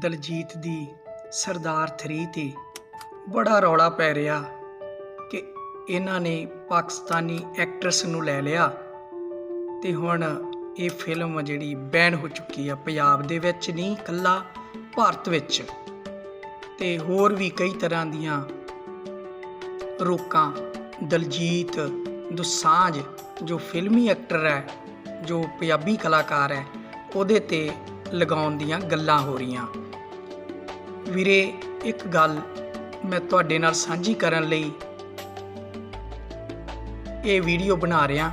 ਦਲਜੀਤ ਦੀ ਸਰਦਾਰ 3 ਤੇ ਬੜਾ ਰੌਲਾ ਪੈ ਰਿਹਾ ਕਿ ਇਹਨਾਂ ਨੇ ਪਾਕਿਸਤਾਨੀ ਐਕਟਰਸ ਨੂੰ ਲੈ ਲਿਆ ਤੇ ਹੁਣ ਇਹ ਫਿਲਮ ਜਿਹੜੀ ਬੈਨ ਹੋ ਚੁੱਕੀ ਆ ਪੰਜਾਬ ਦੇ ਵਿੱਚ ਨਹੀਂ ਕੱਲਾ ਭਾਰਤ ਵਿੱਚ। ਤੇ ਹੋਰ ਵੀ ਕਈ ਤਰ੍ਹਾਂ ਦੀਆਂ ਰੋਕਾਂ, ਦਲਜੀਤ, ਦੁਸਾਂਝ, ਜੋ ਫਿਲਮੀ ਐਕਟਰ ਹੈ, ਜੋ ਪੰਜਾਬੀ ਕਲਾਕਾਰ ਹੈ, ਉਹਦੇ ਤੇ ਲਗਾਉਣ ਦੀਆਂ ਗੱਲਾਂ ਹੋ ਰਹੀਆਂ। ਵੀਰੇ, ਇੱਕ ਗੱਲ ਮੈਂ ਤੁਹਾਡੇ ਨਾਲ ਸਾਂਝੀ ਕਰਨ ਲਈ ਇਹ ਵੀਡੀਓ ਬਣਾ ਰਿਹਾ।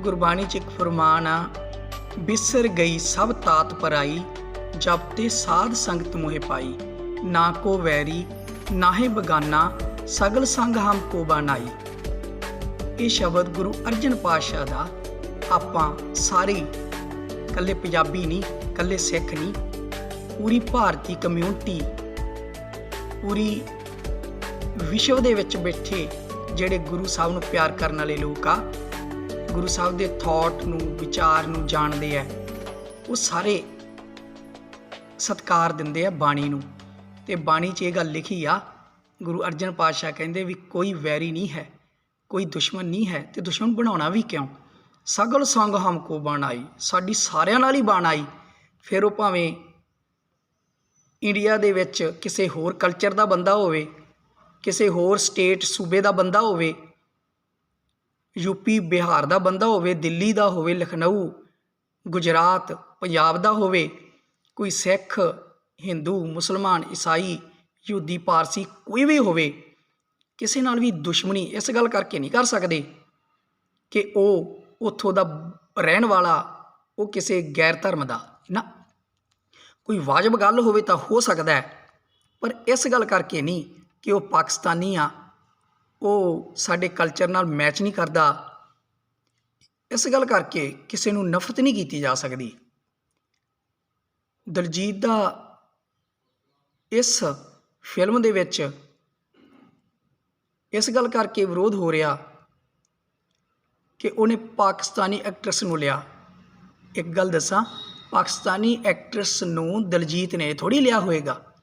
ਗੁਰਬਾਣੀ ਚ ਇੱਕ ਫਰਮਾਨ ਆ, ਬਿਸਰ ਗਈ ਸਭ ਤਾਤ ਪਰਾਈ ਜਬ ਤੇ ਸਾਧ ਸੰਗਤ ਮੋਹਿ ਪਾਈ। ਨਾ ਕੋ ਵੈਰੀ, ਨਾਹੇ ਬਗਾਨਾ, ਸਗਲ ਸੰਗ ਹਮ ਕੋ ਬਾਨਾਈ। ਇਹ ਸ਼ਬਦ ਗੁਰੂ ਅਰਜਨ ਪਾਤਸ਼ਾਹ ਦਾ ਆਪਾਂ ਸਾਰੇ ਕੱਲੇ ਪੰਜਾਬੀ ਨਹੀਂ ਇਕੱਲੇ ਸਿੱਖ ਨਹੀਂ, ਪੂਰੀ ਭਾਰਤੀ ਕਮਿਊਨਿਟੀ ਪੂਰੀ ਵਿਸ਼ਵ ਦੇ ਵਿੱਚ ਬੈਠੇ ਜਿਹੜੇ ਗੁਰੂ ਸਾਹਿਬ ਨੂੰ ਪਿਆਰ ਕਰਨ ਵਾਲੇ ਲੋਕ ਆ, ਗੁਰੂ ਸਾਹਿਬ ਦੇ ਥਾਟ ਨੂੰ, ਵਿਚਾਰ ਨੂੰ ਜਾਣਦੇ ਆ, ਉਹ ਸਾਰੇ ਸਤਕਾਰ ਦਿੰਦੇ ਆ ਬਾਣੀ ਨੂੰ। ਤੇ ਬਾਣੀ 'ਚ ਇਹ ਗੱਲ ਲਿਖੀ ਆ, ਗੁਰੂ ਅਰਜਨ ਪਾਤਸ਼ਾਹ ਕਹਿੰਦੇ ਵੀ ਕੋਈ ਵੈਰੀ ਨਹੀਂ ਹੈ, ਕੋਈ ਦੁਸ਼ਮਣ ਨਹੀਂ ਹੈ ਤੇ ਦੁਸ਼ਮਣ ਬਣਾਉਣਾ ਵੀ ਕਿਉਂ? ਸਗਲ ਸੰਗ ਹਮਕੋ ਬਣਾਈ ਸਾਡੀ ਸਾਰਿਆਂ ਨਾਲ ਹੀ ਬਣ ਆਈ। ਫਿਰ ਉਹ ਭਾਵੇਂ ਇੰਡੀਆ ਦੇ ਵਿੱਚ ਕਿਸੇ ਹੋਰ ਕਲਚਰ ਦਾ ਬੰਦਾ ਹੋਵੇ, ਕਿਸੇ ਹੋਰ ਸਟੇਟ ਸੂਬੇ ਦਾ ਬੰਦਾ ਹੋਵੇ ਯੂਪੀ ਬਿਹਾਰ ਦਾ ਬੰਦਾ ਹੋਵੇ, ਦਿੱਲੀ ਦਾ ਹੋਵੇ, ਲਖਨਊ, ਗੁਜਰਾਤ, ਪੰਜਾਬ ਦਾ ਹੋਵੇ, ਕੋਈ ਸਿੱਖ, ਹਿੰਦੂ, ਮੁਸਲਮਾਨ, ਈਸਾਈ, ਯਹੂਦੀ, ਪਾਰਸੀ ਕੋਈ ਵੀ ਹੋਵੇ, ਕਿਸੇ ਨਾਲ ਵੀ ਦੁਸ਼ਮਣੀ ਇਸ ਗੱਲ ਕਰਕੇ ਨਹੀਂ ਕਰ ਸਕਦੇ ਕਿ ਉਹ ਉੱਥੋਂ ਦਾ ਰਹਿਣ ਵਾਲਾ, ਉਹ ਕਿਸੇ ਗੈਰ ਧਰਮ ਦਾ ਨਾ, ਕੋਈ ਵਾਜਬ ਗੱਲ ਹੋਵੇ ਤਾਂ ਹੋ ਸਕਦਾ ਹੈ, ਪਰ ਇਸ ਗੱਲ ਕਰਕੇ ਨਹੀਂ ਕਿ ਉਹ ਪਾਕਿਸਤਾਨੀ ਆ, ਉਹ ਸਾਡੇ ਕਲਚਰ ਨਾਲ ਮੈਚ ਨਹੀਂ ਕਰਦਾ। ਇਸ ਗੱਲ ਕਰਕੇ ਕਿਸੇ ਨੂੰ ਨਫ਼ਰਤ ਨਹੀਂ ਕੀਤੀ ਜਾ ਸਕਦੀ। ਦਲਜੀਤ ਦਾ ਇਸ ਫਿਲਮ ਦੇ ਵਿੱਚ ਇਸ ਗੱਲ ਕਰਕੇ ਵਿਰੋਧ ਹੋ ਰਿਹਾ ਕਿ ਉਹਨੇ ਪਾਕਿਸਤਾਨੀ ਐਕਟਰਸ ਨੂੰ ਲਿਆ। ਇੱਕ ਗੱਲ ਦੱਸਾਂ ਪਾਕਿਸਤਾਨੀ ਐਕਟਰਸ ਨੂੰ ਦਲਜੀਤ ਨੇ ਥੋੜੀ ਲਿਆ ਹੋਏਗਾ।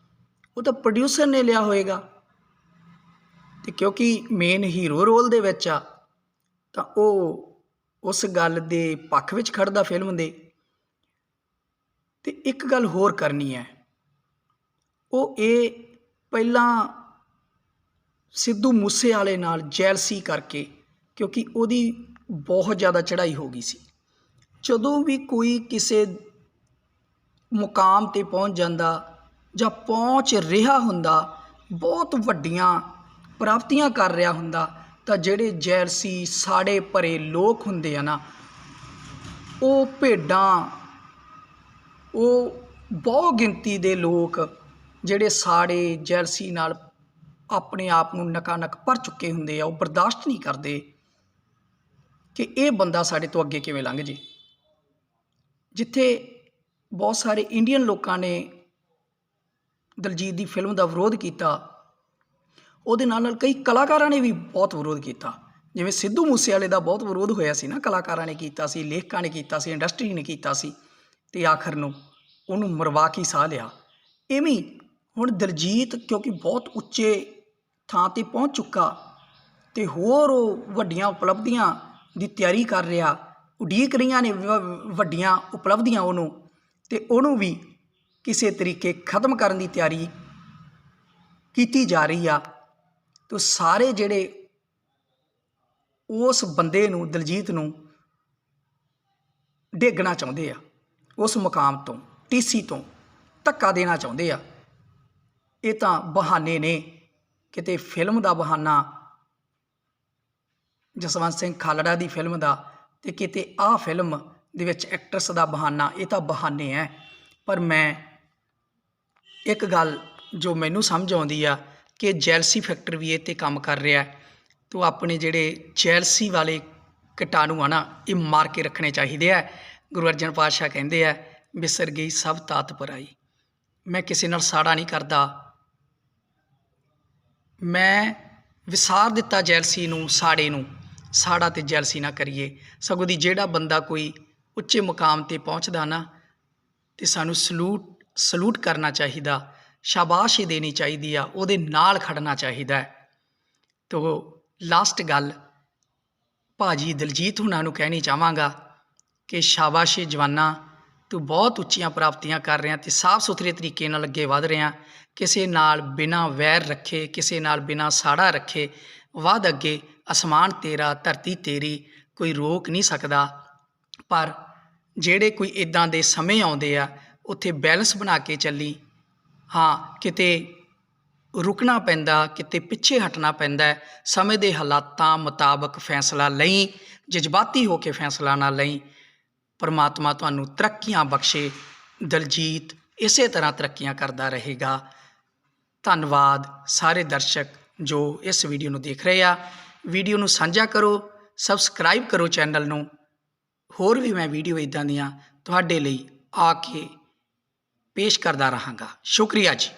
ਉਹ ਤਾਂ ਪ੍ਰੋਡਿਊਸਰ ਨੇ ਲਿਆ ਹੋਏਗਾ। ਤੇ ਕਿਉਂਕਿ ਮੇਨ ਹੀਰੋ ਰੋਲ ਦੇ ਵਿੱਚ ਆ, ਤਾਂ ਉਹ ਉਸ ਗੱਲ ਦੇ ਪੱਖ ਵਿੱਚ ਖੜਦਾ ਫਿਲਮ ਦੇ। ਤੇ ਇੱਕ ਗੱਲ ਹੋਰ ਕਰਨੀ ਹੈ। ਉਹ ਇਹ ਪਹਿਲਾਂ ਸਿੱਧੂ ਮੂਸੇ ਵਾਲੇ ਨਾਲ ਜੈਲਸੀ ਕਰਕੇ, ਕਿਉਂਕਿ ਉਹਦੀ ਬਹੁਤ ਜ਼ਿਆਦਾ ਚੜ੍ਹਾਈ ਹੋ ਗਈ ਸੀ। ਜਦੋਂ ਵੀ ਕੋਈ ਕਿਸੇ ਮੁਕਾਮ ਤੇ ਪਹੁੰਚ ਜਾਂਦਾ ਜਾਂ ਪਹੁੰਚ ਰਿਹਾ ਹੁੰਦਾ, ਬਹੁਤ ਵੱਡੀਆਂ ਪ੍ਰਾਪਤੀਆਂ ਕਰ ਰਿਹਾ ਹੁੰਦਾ, ਤਾਂ ਜਿਹੜੇ ਜੈਲਸੀ ਸਾੜੇ ਭਰੇ ਲੋਕ ਹੁੰਦੇ ਆ ਨਾ, ਉਹ ਭੇਡਾਂ, ਉਹ ਬਹੁ ਗਿਣਤੀ ਦੇ ਲੋਕ ਜਿਹੜੇ ਸਾੜੇ ਜੈਲਸੀ ਨਾਲ ਆਪਣੇ ਆਪ ਨੂੰ ਨਕਾਨਕ ਭਰ ਚੁੱਕੇ ਹੁੰਦੇ ਆ, ਉਹ ਬਰਦਾਸ਼ਤ ਨਹੀਂ ਕਰਦੇ ਕਿ ਇਹ ਬੰਦਾ ਸਾਡੇ ਤੋਂ ਅੱਗੇ ਕਿਵੇਂ ਲੰਘ ਜੇ। ਜਿੱਥੇ ਬਹੁਤ ਸਾਰੇ ਇੰਡੀਅਨ ਲੋਕਾਂ ਨੇ ਦਲਜੀਤ ਦੀ ਫਿਲਮ ਦਾ ਵਿਰੋਧ ਕੀਤਾ। ਉਹਦੇ ਨਾਲ ਨਾਲ ਕਈ ਕਲਾਕਾਰਾਂ ਨੇ ਵੀ ਬਹੁਤ ਵਿਰੋਧ ਕੀਤਾ। ਜਿਵੇਂ ਸਿੱਧੂ ਮੂਸੇਵਾਲੇ ਦਾ ਬਹੁਤ ਵਿਰੋਧ ਹੋਇਆ ਸੀ ਨਾ, ਕਲਾਕਾਰਾਂ ਨੇ ਕੀਤਾ ਸੀ, ਲੇਖਕਾਂ ਨੇ ਕੀਤਾ ਸੀ ਇੰਡਸਟਰੀ ਨੇ ਕੀਤਾ ਸੀ ਤੇ ਆਖਰ ਨੂੰ ਉਹਨੂੰ ਮਰਵਾ ਕੇ ਸਾਹ ਲਿਆ। ਐਵੇਂ ਹੁਣ ਦਲਜੀਤ ਕਿਉਂਕਿ ਬਹੁਤ ਉੱਚੇ ਥਾਂ ਤੇ ਪਹੁੰਚ ਚੁੱਕਾ ਤੇ ਹੋਰ ਉਹ ਵੱਡੀਆਂ ਉਪਲਬਧੀਆਂ ਦੀ ਤਿਆਰੀ ਕਰ ਰਿਹਾ, ਉਡੀਕ ਰਹੀਆਂ ਨੇ ਵੱਡੀਆਂ ਉਪਲਬਧੀਆਂ ਉਹਨੂੰ ਤੇ ਉਹਨੂੰ ਵੀ ਕਿਸੇ ਤਰੀਕੇ ਖਤਮ ਕਰਨ ਦੀ ਤਿਆਰੀ ਕੀਤੀ ਜਾ ਰਹੀ ਆ। ਤੋ ਸਾਰੇ ਜਿਹੜੇ ਉਸ ਬੰਦੇ ਨੂੰ, ਦਲਜੀਤ ਨੂੰ ਡੇਗਣਾ ਚਾਹੁੰਦੇ ਆ, ਉਸ ਮੁਕਾਮ ਤੋਂ ਟੀਸੀ ਤੋਂ ਧੱਕਾ ਦੇਣਾ ਚਾਹੁੰਦੇ ਆ, ਇਹ ਤਾਂ ਬਹਾਨੇ ਨੇ। ਕਿਤੇ ਫਿਲਮ ਦਾ ਬਹਾਨਾ, ਜਸਵੰਤ ਸਿੰਘ ਖਾਲੜਾ ਦੀ ਫਿਲਮ ਦਾ ਤੇ ਕਿਤੇ ਆਹ ਫਿਲਮ ਦੇ ਵਿੱਚ ਐਕਟਰਸ ਦਾ ਬਹਾਨਾ, ਇਹ ਤਾਂ ਬਹਾਨੇ ਐ। ਪਰ ਮੈਂ ਇੱਕ ਗੱਲ ਜੋ ਮੈਨੂੰ ਸਮਝ ਆਉਂਦੀ ਆ ਕਿ ਜੈਲਸੀ ਫੈਕਟਰ ਵੀ ਇਹ ਤੇ ਕੰਮ ਕਰ ਰਿਹਾ ਹੈ, ਤੋ ਆਪਣੇ ਜਿਹੜੇ ਜੈਲਸੀ ਵਾਲੇ ਕੀਟਾਣੂ ਆ ਨਾ, ਇਹ ਮਾਰ ਕੇ ਰੱਖਣੇ ਚਾਹੀਦੇ ਆ। ਗੁਰੂ ਅਰਜਨ ਪਾਤਸ਼ਾਹ ਕਹਿੰਦੇ ਆ, ਬਿਸਰ ਗਈ ਸਭ ਤਾਤ ਪਰਾਈ ਮੈਂ ਕਿਸੇ ਨਾਲ ਸਾੜਾ ਨਹੀਂ ਕਰਦਾ। ਮੈਂ ਵਿਸਾਰ ਦਿੱਤਾ ਜੈਲਸੀ ਨੂੰ, ਸਾੜੇ ਨੂੰ। ਸਾੜਾ ਤੇ ਜੈਲਸੀ ਨਾ ਕਰੀਏ। ਸਗੋਂ ਦੀ ਜਿਹੜਾ ਬੰਦਾ ਕੋਈ ਉੱਚੇ ਮੁਕਾਮ ਤੇ ਪਹੁੰਚਦਾ ਨਾ, ਤੇ ਸਾਨੂੰ ਸਲੂਟ ਸਲੂਟ ਕਰਨਾ ਚਾਹੀਦਾ, ਸ਼ਾਬਾਸ਼ ਦੇਣੀ ਚਾਹੀਦੀ ਆ, ਉਹਦੇ ਨਾਲ ਖੜਨਾ ਚਾਹੀਦਾ ਤੋ ਲਾਸਟ ਗੱਲ, ਭਾਜੀ ਦਲਜੀਤ ਹੁਣਾਂ ਨੂੰ ਕਹਿਣੀ ਚਾਹਾਂਗਾ ਕਿ ਸ਼ਾਬਾਸ਼ ਏ ਜਵਾਨਾ, ਤੂੰ ਬਹੁਤ ਉੱਚੀਆਂ ਪ੍ਰਾਪਤੀਆਂ ਕਰ ਰਿਹਾ ਤੇ ਸਾਫ਼ ਸੁਥਰੇ ਤਰੀਕੇ ਨਾਲ ਅੱਗੇ ਵਧ ਰਿਹਾ, ਕਿਸੇ ਨਾਲ ਬਿਨਾਂ ਵੈਰ ਰੱਖੇ, ਕਿਸੇ ਨਾਲ ਬਿਨਾਂ ਸਾੜਾ ਰੱਖੇ, ਵਧ ਅੱਗੇ, ਅਸਮਾਨ ਤੇਰਾ, ਧਰਤੀ ਤੇਰੀ, ਕੋਈ ਰੋਕ ਨਹੀਂ ਸਕਦਾ। ਪਰ ਜਿਹੜੇ ਕੋਈ ਇਦਾਂ ਦੇ ਸਮੇਂ ਆਉਂਦੇ ਆ, ਉੱਥੇ ਬੈਲੈਂਸ ਬਣਾ ਕੇ ਚੱਲੀ। ਹਾਂ, ਕਿਤੇ ਰੁਕਣਾ ਪੈਂਦਾ, ਕਿਤੇ ਪਿੱਛੇ ਹਟਣਾ ਪੈਂਦਾ ਸਮੇਂ ਦੇ ਹਾਲਾਤਾਂ ਮੁਤਾਬਕ ਫੈਸਲਾ ਲਈ, ਜਜ਼ਬਾਤੀ ਹੋ ਕੇ ਫੈਸਲਾ ਨਾ ਲਈ। ਪਰਮਾਤਮਾ ਤੁਹਾਨੂੰ ਤਰੱਕੀਆਂ ਬਖਸ਼ੇ। ਦਲਜੀਤ ਇਸੇ ਤਰ੍ਹਾਂ ਤਰੱਕੀਆਂ ਕਰਦਾ ਰਹੇਗਾ। ਧੰਨਵਾਦ ਸਾਰੇ ਦਰਸ਼ਕ ਜੋ ਇਸ ਵੀਡੀਓ ਨੂੰ ਦੇਖ ਰਹੇ ਆ। ਵੀਡੀਓ ਨੂੰ ਸਾਂਝਾ ਕਰੋ ਸਬਸਕ੍ਰਾਈਬ ਕਰੋ ਚੈਨਲ ਨੂੰ। ਹੋਰ ਵੀ ਮੈਂ ਵੀਡੀਓ ਇਦਾਂ ਦੀਆਂ ਤੁਹਾਡੇ ਲਈ ਆ ਕੇ ਪੇਸ਼ ਕਰਦਾ ਰਹਾਂਗਾ। ਸ਼ੁਕਰੀਆ ਜੀ।